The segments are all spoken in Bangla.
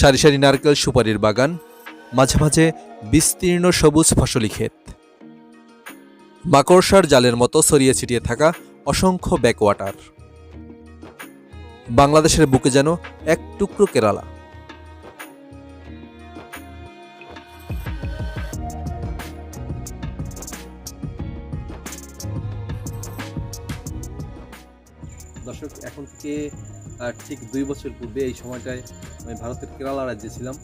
সারি সারি নারকেল সুপারির বাগান, মাঝে মাঝে বিস্তীর্ণ সবুজ ফসলি ক্ষেত। মাকড়সার জালের মতো ছড়িয়ে ছিটিয়ে থাকা অসংখ্য ব্যাকওয়াটার বাংলাদেশের বুকে যেন এক টুকরো কেরালা। দর্শক, এখন থেকে আহ, ঠিক দুই বছর পূর্বে এই সময়টায় আমি ভারতের কেরালা রাজ্যে ছিলাম।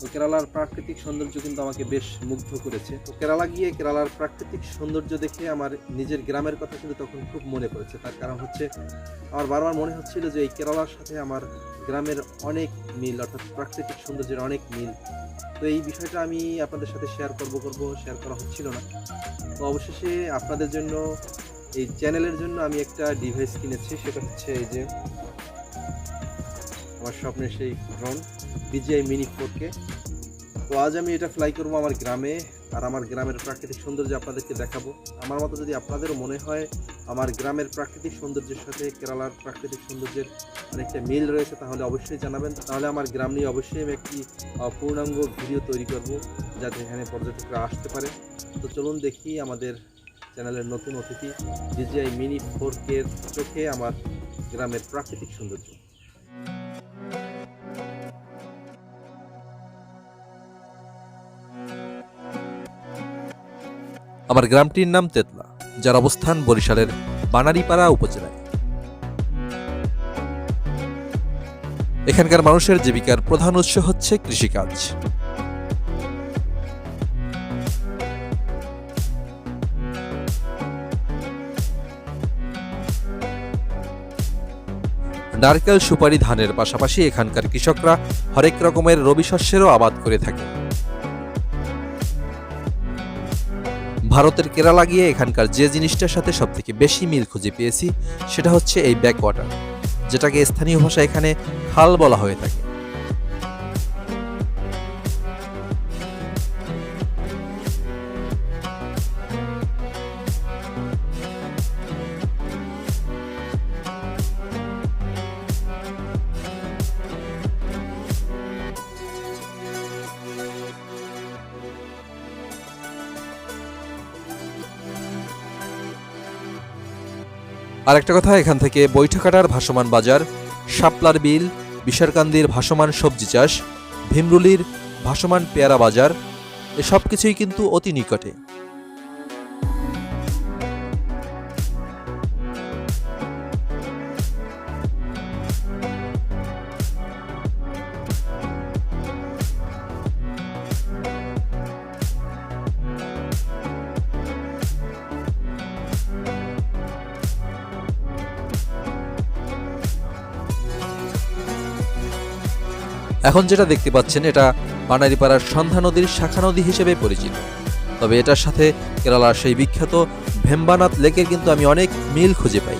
তো কেরালার প্রাকৃতিক সৌন্দর্য কিন্তু আমাকে বেশ মুগ্ধ করেছে। তো কেরালা গিয়ে কেরালার প্রাকৃতিক সৌন্দর্য দেখে আমার নিজের গ্রামের কথা কিন্তু তখন খুব মনে পড়েছে। তার কারণ হচ্ছে আমার বারবার মনে হচ্ছিল যে এই কেরালার সাথে আমার গ্রামের অনেক মিল অর্থাৎ প্রাকৃতিক সৌন্দর্যের অনেক মিল। তো এই বিষয়টা আমি আপনাদের সাথে শেয়ার করব করব শেয়ার করা হচ্ছিল না। তো অবশেষে আপনাদের জন্য এই চ্যানেলের জন্য আমি একটা ডিভাইস কিনেছি। সেটা হচ্ছে এই যে আমার স্বপ্নের সেই ড্রোন বিজিআই মিনি ফোরকে তো আজ আমি এটা ফ্লাই করব আমার গ্রামে, আর আমার গ্রামের প্রাকৃতিক সৌন্দর্য আপনাদেরকে দেখাবো। আমার মতো যদি আপনাদেরও মনে হয়, আমার গ্রামের প্রাকৃতিক সৌন্দর্যের সাথে কেরালার প্রাকৃতিক সৌন্দর্যের অনেকটা মিল রয়েছে, তাহলে অবশ্যই জানাবেন। তাহলে আমার গ্রাম নিয়ে অবশ্যই আমি একটি পূর্ণাঙ্গ ভিডিও তৈরি করব, যাতে এখানে পর্যটকরা আসতে পারে। তো চলুন দেখি আমাদের চ্যানেলের নতুন অতিথি ডিজিআই মিনি ফোর কের চোখে আমার গ্রামের প্রাকৃতিক সৌন্দর্য। আমার গ্রামটির নাম তেতলা, যার অবস্থান বরিশালের বানারীপাড়া উপজেলায়। এখানকার মানুষের জীবিকার প্রধান উৎস হচ্ছে কৃষিকাজ। নারকেল সুপারি ধানের পাশাপাশি এখানকার কৃষকরা হরেক রকমের রবি শস্যেরও আবাদ করে থাকে। ভারতের কেরালা গিয়ে এখানকার যে জিনিসটার সাথে সবথেকে বেশি মিল খুঁজে পেয়েছি, সেটা হচ্ছে এই ব্যাকওয়াটার, যেটাকে স্থানীয় ভাষা এখানে খাল বলা হয়ে থাকে। আরেকটা কথা, এখান থেকে বৈঠকাটার ভাসমান বাজার, শাপলার বিল, বিশারকান্দির ভাসমান সবজি চাষ, ভীমরুলির ভাসমান পেয়ারা বাজার, এসব কিছুই কিন্তু অতি নিকটে। এখন যেটা দেখতে পাচ্ছেন, এটা মানারিপাড়ার সন্ধ্যা নদীর শাখা নদী হিসেবে পরিচিত। তবে এটার সাথে কেরালার সেই বিখ্যাত ভেম্বানাথ লেকের কিন্তু আমি অনেক মিল খুঁজে পাই।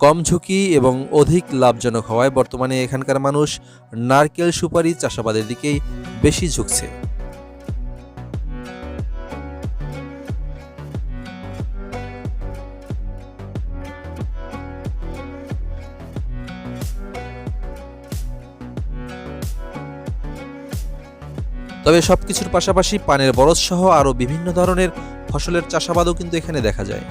কম ঝুঁকি এবং অধিক লাভজনক হওয়ায় বর্তমানে এখানকার মানুষ নারকেল সুপারি চাষাবাদের দিকেই বেশি ঝুঁকছে। তবে সবকিছুর পাশাপাশি পানের বরজ সহ আরও বিভিন্ন ধরনের ফসলের চাষাবাদও কিন্তু এখানে দেখা যায়।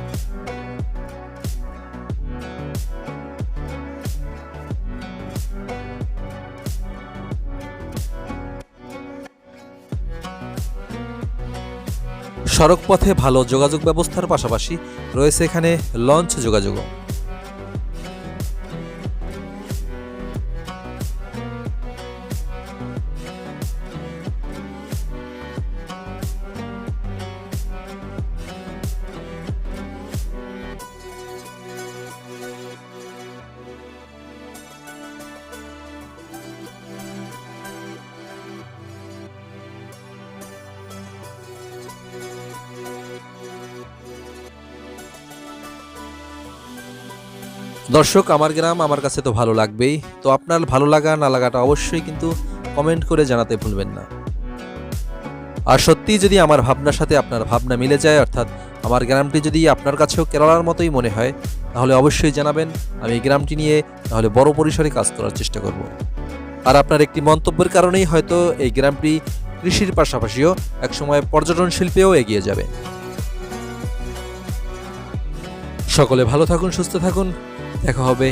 সড়ক পথে ভালো যোগাযোগ ব্যবস্থার পাশাপাশি রয়েছে এখানে লঞ্চ যোগাযোগও। দর্শক, আমার গ্রাম আমার কাছে তো ভালো লাগবেই। তো আপনার ভালো লাগা না লাগাটা অবশ্যই কিন্তু কমেন্ট করে জানাতে ভুলবেন না। আর সত্যিই যদি আমার ভাবনার সাথে আপনার ভাবনা মিলে যায়, অর্থাৎ আমার গ্রামটি যদি আপনার কাছেও কেরালার মতোই মনে হয়, তাহলে অবশ্যই জানাবেন। আমি এই গ্রামটি নিয়ে তাহলে বড় পরিসরে কাজ করার চেষ্টা করব। আর আপনার একটি মন্তব্যের কারণেই হয়তো এই গ্রামটি কৃষির পাশাপাশিও একসময় পর্যটন শিল্পেও এগিয়ে যাবে। সকলে ভালো থাকুন, সুস্থ থাকুন। দেখা হবে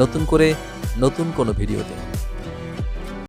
নতুন করে নতুন কোনো ভিডিওতে।